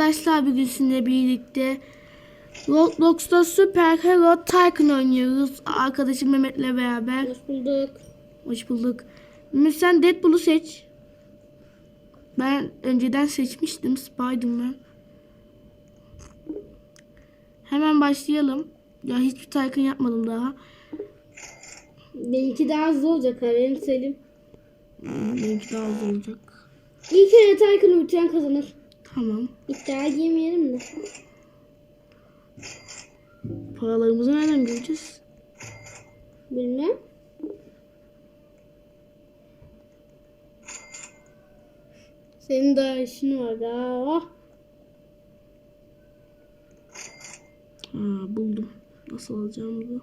arkadaşlar bugün sizinle birlikte Roblox'ta Super Hero Tycoon oynuyoruz. Arkadaşım Mehmet'le beraber. Hoş bulduk. Hoş bulduk. Mehmet sen Deadpool'u seç. Ben önceden seçmiştim Spider-Man. Hemen başlayalım. Ya hiçbir Tycoon yapmadım daha. Benimki daha hızlı olacak haberini söyleyeyim. Hmm, Benimki daha hızlı olacak. İlk kere Taycan'ı bitiren kazanır. Tamam. İddia giyemeyelim de. Paralarımızı nereden göreceğiz? Bilmem. Senin daha işin var daha. Ha, buldum. Nasıl alacağımızı.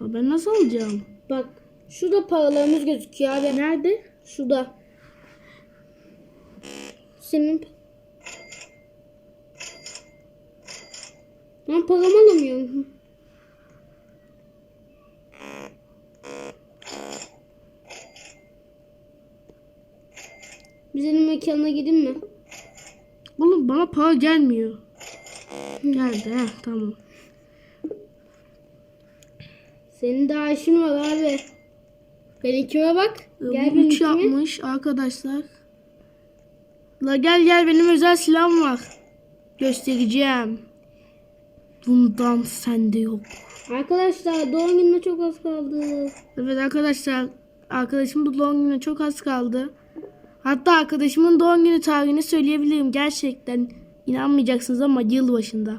Ben nasıl alacağım? Bak şurada paralarımız gözüküyor abi. Nerede? Şurada. Senin Ben paramı alamıyorum. Bizim mekana gidin mi? Oğlum bana para gelmiyor. Geldi he tamam. Senin daha işin var abi. Benimkime bak. Ee, Gel Bu üç benimkime. yapmış arkadaşlar. La gel gel benim özel silahım var. Göstereceğim. Bundan sende yok. Arkadaşlar doğum gününe çok az kaldı. Evet arkadaşlar arkadaşımın doğum gününe çok az kaldı. Hatta arkadaşımın doğum günü tarihini söyleyebilirim. Gerçekten inanmayacaksınız ama yıl başında.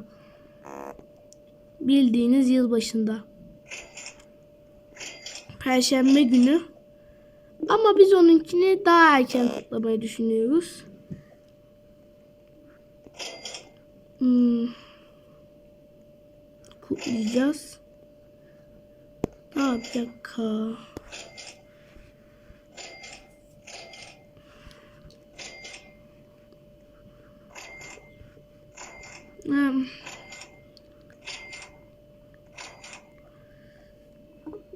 Bildiğiniz yıl başında. Perşembe günü. Ama biz onunkini daha erken kutlamayı düşünüyoruz. Hmm. Kutlayacağız. Aa, bir. Hmm.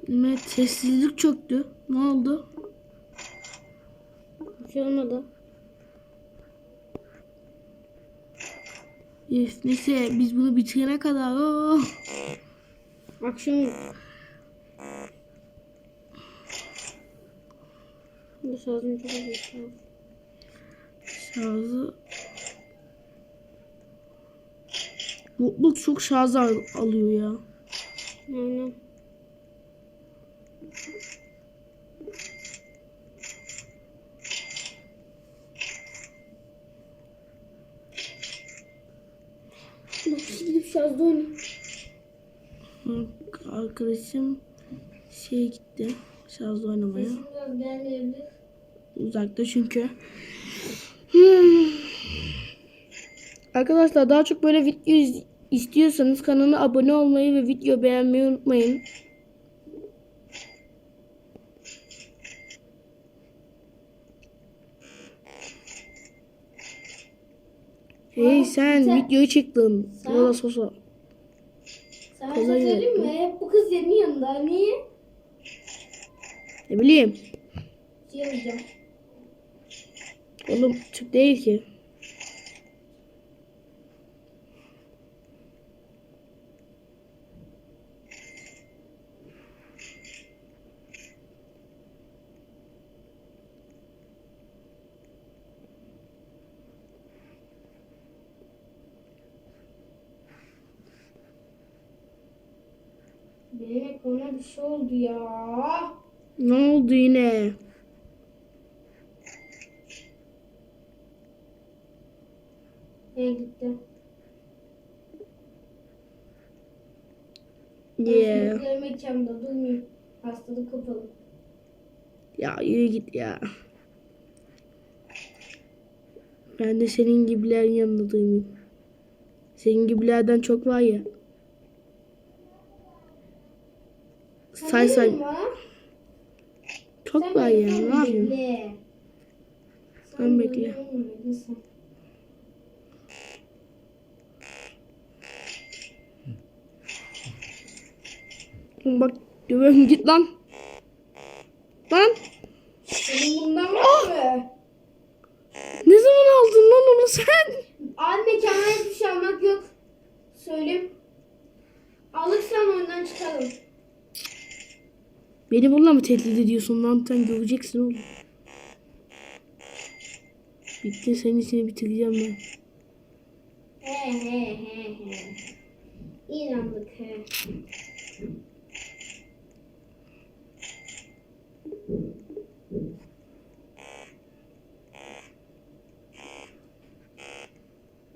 Evet, sessizlik çöktü. Ne oldu? Bir şey olmadı. Üf, neyse biz bunu bitirene kadar. Oh. Akşam Bu şarjım çok an. Şarjı. Mutluluk çok şarj al- alıyor ya. Aynen. Dokuz gidip şarjda oynayayım. Hı, Arkadaşım şey gitti. Şarjda oynamaya. Gelmeyebilir. Uzakta çünkü. Hmm. Arkadaşlar daha çok böyle video istiyorsanız kanala abone olmayı ve video beğenmeyi unutmayın. Sen sen- videoyu çektin. Sen- Yola sosa. Sana Kolay şey söyleyeyim mi? Hep bu kız senin yanında. Niye? Ne bileyim. Şey yapacağım. Oğlum Türk değil ki. Benim ekrana bir şey oldu ya. Ne oldu yine? Ne gitti? Yeah. Çocuklarım mekanda durmayayım. Hastalık kapalı. Ya yürü git ya. Ben de senin gibilerin yanında durmayayım. Senin gibilerden çok var ya. Say say. Çok var ya. Ne? Bekle. Sen bekle. Bak dövüyorum git. Lan. Senin bundan var mı? Ne zaman aldın lan onu sen? Abi mekana hiçbir şey almak yok. Söyleyeyim. Alırsan oyundan çıkalım. Beni bununla mı tehdit ediyorsun lan? Sen göreceksin oğlum. Bitti senin işini bitireceğim ben. He he he he. İnandık he.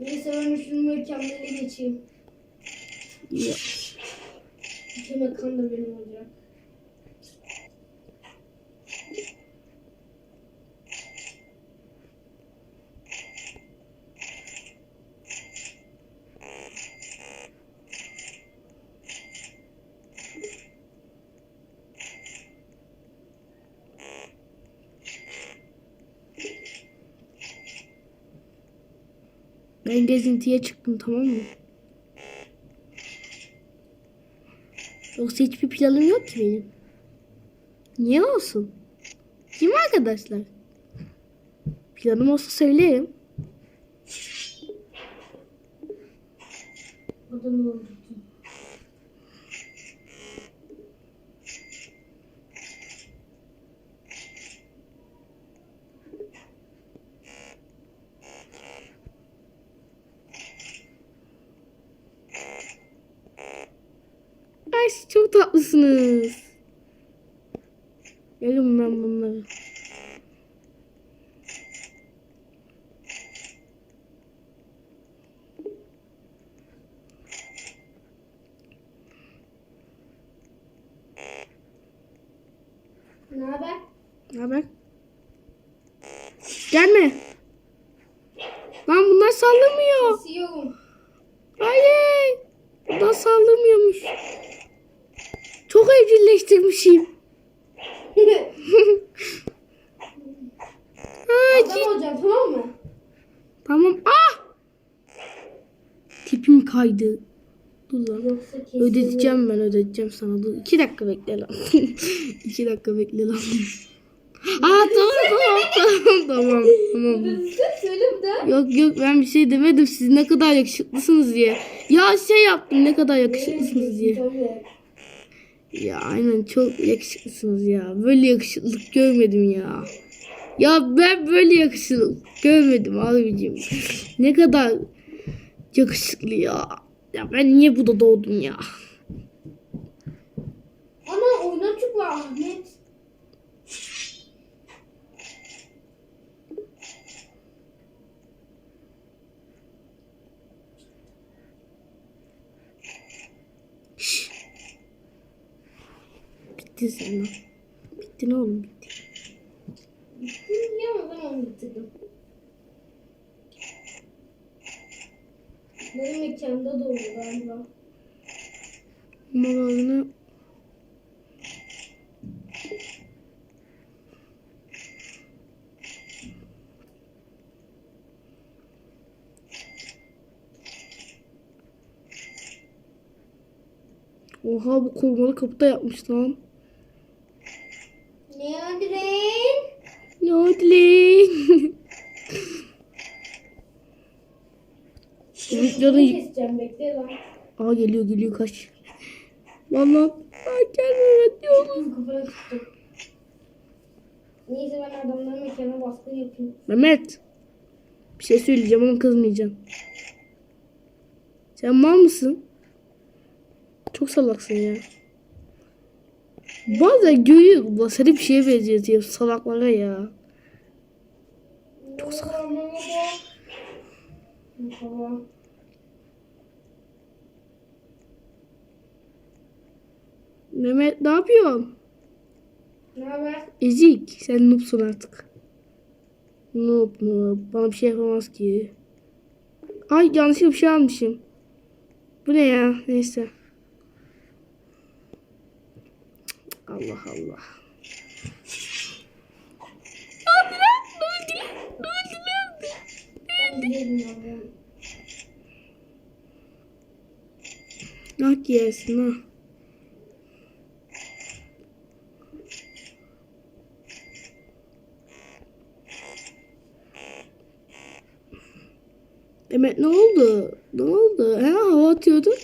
Neyse ben şunu mükemmele geçeyim. Ya. İki mekan da benim olacak. Ben gezintiye çıktım tamam mı? Yoksa hiçbir planım yok ki benim. Niye olsun? Mi arkadaşlar? Planım olsa. Burada ne oldu? Çok tatlısınız. Yerim ben bunları. Ne haber? Ne haber? Gelme. Lan bunlar sallamıyor. Kesiyorum. Hayır. Bunlar sallamıyormuş. Çok evcilleştirmişim. Ha, Adam olacağım tamam mı? Tamam. Ah! Tipim kaydı. Dur lan. Ödeteceğim ben ödeteceğim sana. Dur. İki dakika bekle lan. İki dakika bekle lan. Aa tamam tamam tamam tamam daha. Yok yok ben bir şey demedim siz ne kadar yakışıklısınız diye. Ya şey yaptım ne kadar yakışıklısınız diye. Ya aynen çok yakışıklısınız ya. Böyle yakışıklık görmedim ya. Ya ben böyle yakışıklık görmedim abicim. Ne kadar yakışıklı ya. Ya ben niye burada doğdum ya? Ana oyuna çıkma Ahmet. Bitti sen lan. Bitti ne oğlum bitirdim? Benim mekanda da oluyor galiba. Malarını Oha bu korumalı kapıda yapmış lan. Ne öldürün? Ne oldu lan? Keseceğim bekle lan. Aa geliyor geliyor kaç. Vallahi Aa, gelme diyorum. Kafaya tuttum. Neyse ben adamların mekana baskın yapayım. Mehmet. Bir şey söyleyeceğim ama kızmayacağım. Sen mal mısın? Çok salaksın ya. Bazen da seni bir şeye benzetiyor salaklara ya. Çok sıkı. Merhaba. Mehmet ne yapıyorsun? Ne haber? Ezik sen noobsun artık. Noob noob. Bana bir şey yapamaz ki. Ay yanlışlıkla bir şey almışım. Bu ne ya? Neyse. Allah Allah. Nak yersin ha. Demet ne oldu? Ne oldu? He hava atıyordun.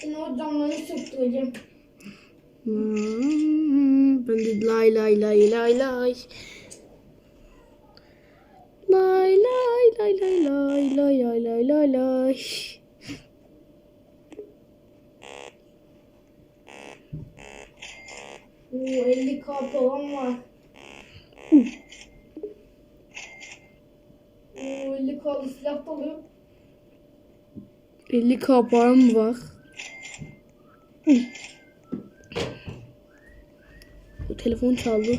Şimdi o camları söktüreceğim. Hmm, Ben de lay lay lay lay lay. Lay lay lay lay lay lay lay lay lay lay. Oo 50k falan var. Oo, 50 kalı silah da alıyorum. 50 k param var. Bu telefon çaldı.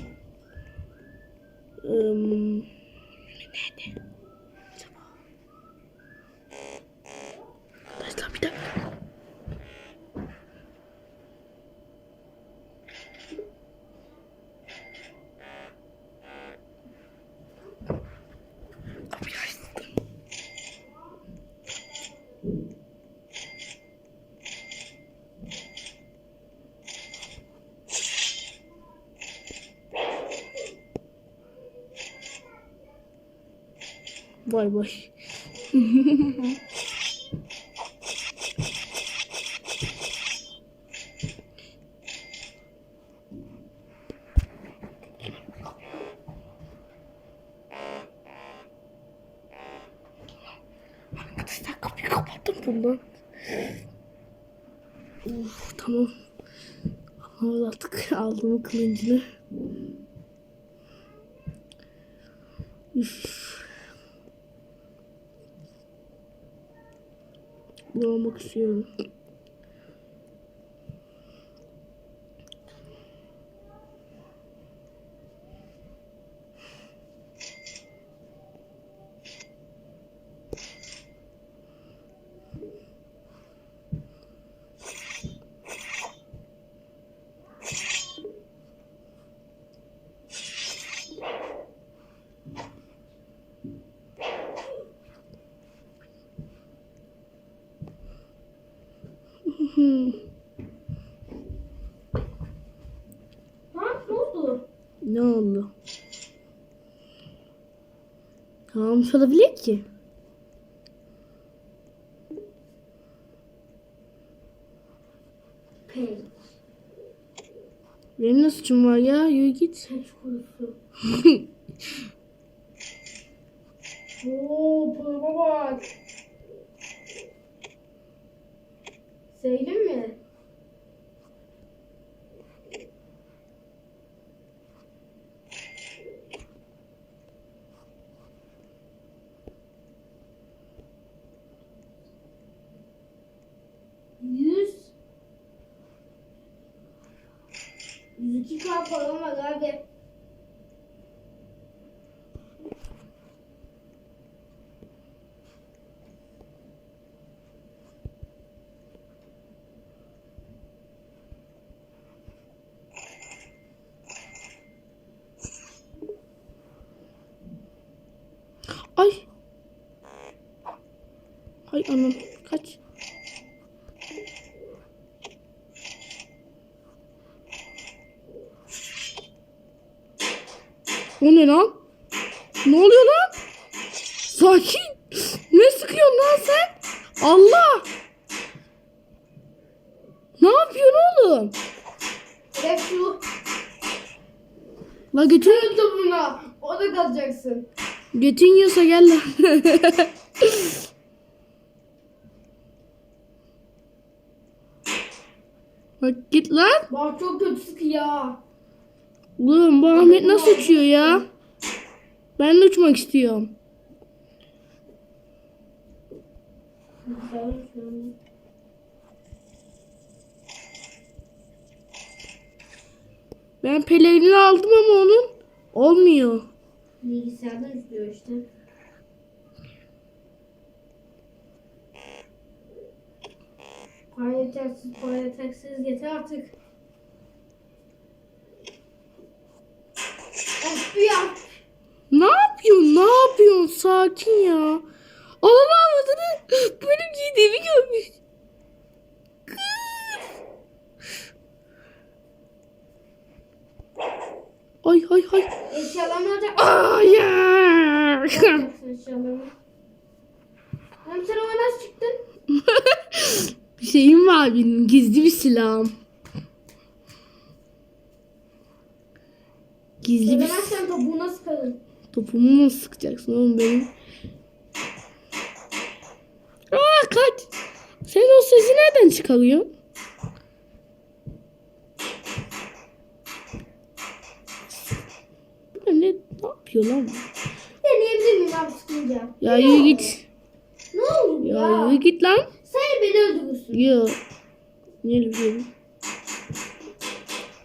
Um, Arkadaşlar bir dakika. Vay vay. Arkadaşlar kapıyı kapattım bundan. Uf, tamam. Ama artık aldım kılıncını. Üf. 修 Ha ne oldu? Ne oldu? Olmuş olabilir ki? Pey. Benim ne suçum var ya? Yürü git. Peç kurusu. Oo pırma bak. Söyleyeyim mi? Ay anam kaç. O ne lan? Ne oluyor lan? Sakin. Ne sıkıyorsun lan sen? Allah. Ne yapıyorsun oğlum? Ve şu. La götün, Öldü buna. O da kalacaksın. götün yiyorsa gel lan. Bak git lan. Bak çok kötü sıkı ya. Oğlum bu Ahmet nasıl uçuyor ya? Ben de uçmak istiyorum. Ben pelerini aldım ama onun olmuyor. Bilgisayardan izliyor işte. Para yetersiz, para yetersiz yeter artık. Of ya. Ne yapıyorsun? Ne yapıyorsun? Sakin ya. Oğlum avradını benim giydiğimi görmüş. Ay ay ay. Eşyalarını alacak. Alacaksın eşyalarını. Hem sen ona nasıl çıktın? Şeyim var benim. Gizli bir silahım. Gizli bir Söylemezsen topuğuna sıkarım. topumu mu sıkacaksın oğlum benim? Aa kaç. Sen o sesi nereden çıkarıyorsun? Bu ne, ne yapıyor lan? Deneyebilir miyim abi sıkınca? Ya yürü git. Ne oldu Ya ya? yürü git lan. Sen beni öldürürsün. Yo. Niye bir şey?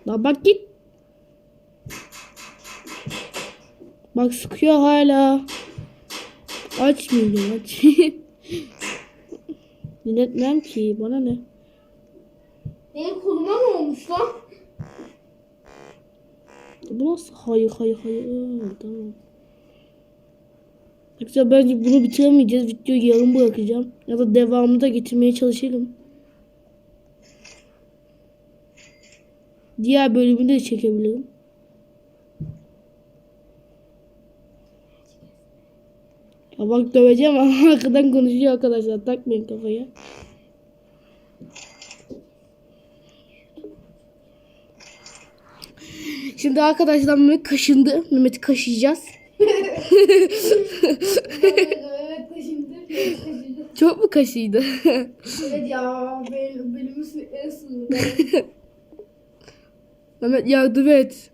La bak git. Bak sıkıyor hala. Açmayacağım aç. Dinletmem ki bana ne? Benim koluma ne olmuş lan? Bu nasıl? Hayır hayır hayır. Tamam. Yoksa bence bunu bitiremeyeceğiz. Videoyu yarım bırakacağım. Ya da devamını da getirmeye çalışırım. Diğer bölümü de çekebilirim. Ya bak döveceğim ama arkadan konuşuyor arkadaşlar. Takmayın kafaya. Şimdi arkadaşlar Mehmet kaşındı. Mehmet'i kaşıyacağız. evet kaşındı. Evet kaşındı. Çok mu kaşıydı? Evet ya benim, benim en sınırlı. Mehmet yardım et.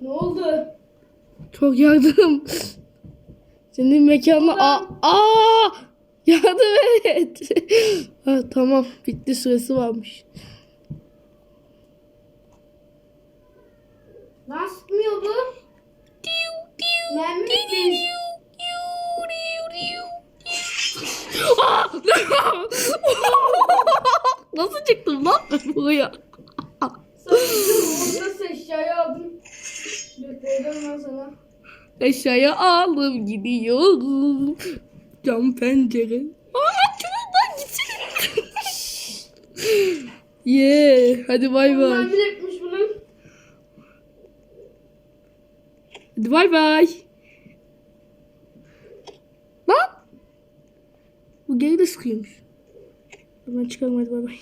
ne oldu? Çok yardım. Senin mekanına... Aa, aa! Yardım et. ha, tamam bitti süresi varmış. Nasıl sıkmıyor bu? Aa! Nasıl çıktım lan buraya? Nasıl eşyayı aldım? Ben sana. Aldım gidiyorum. Cam pencere. Aa çocuklar gitsin. yeah. Hadi bay bay. Hadi bay bay. Lan. Bu geri de sıkıyormuş. Ben çıkalım hadi bay bay.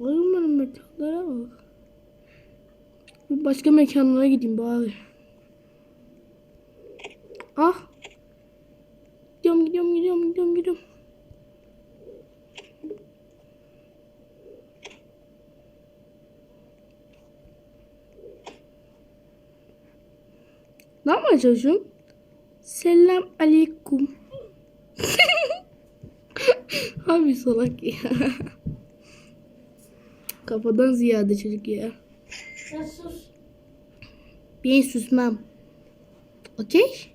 Benim mekanlara bak. Başka mekanlara gideyim bari. Ah. Gidiyorum gidiyorum gidiyorum gidiyorum gidiyorum. Yapmaya çalışıyorum? Selam aleyküm. Abi salak ya. Kafadan ziyade çocuk ya. Sen sus. Ben susmam. Okey?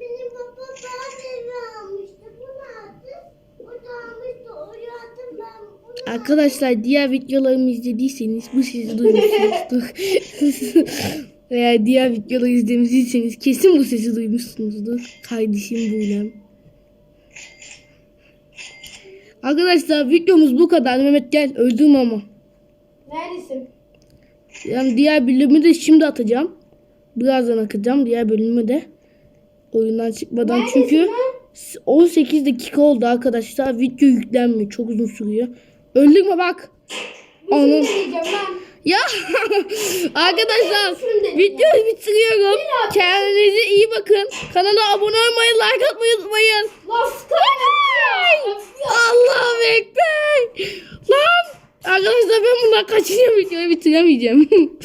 Benim babam bana devre almıştı. Bunu attı. O da almıştı. Oraya attım ben. Bunu Arkadaşlar diğer videolarımı izlediyseniz bu sesi duymuşsunuzdur. Veya diğer videoları izlemişseniz kesin bu sesi duymuşsunuzdur. Kardeşim Buğlem. Arkadaşlar videomuz bu kadar. Mehmet gel öldüm ama. Neredesin? Yani diğer bölümü de şimdi atacağım. Birazdan atacağım diğer bölümü de. Oyundan çıkmadan Neredesin çünkü lan? 18 dakika oldu arkadaşlar. Video yüklenmiyor. Çok uzun sürüyor. Öldürme bak. Onun-. Ya arkadaşlar videoyu bitiriyorum. Kendinize iyi bakın. Kanala abone olmayı, like atmayı unutmayın. Allahu Ekber. Lan arkadaşlar ben bundan kaçacağım videoyu bitiremeyeceğim.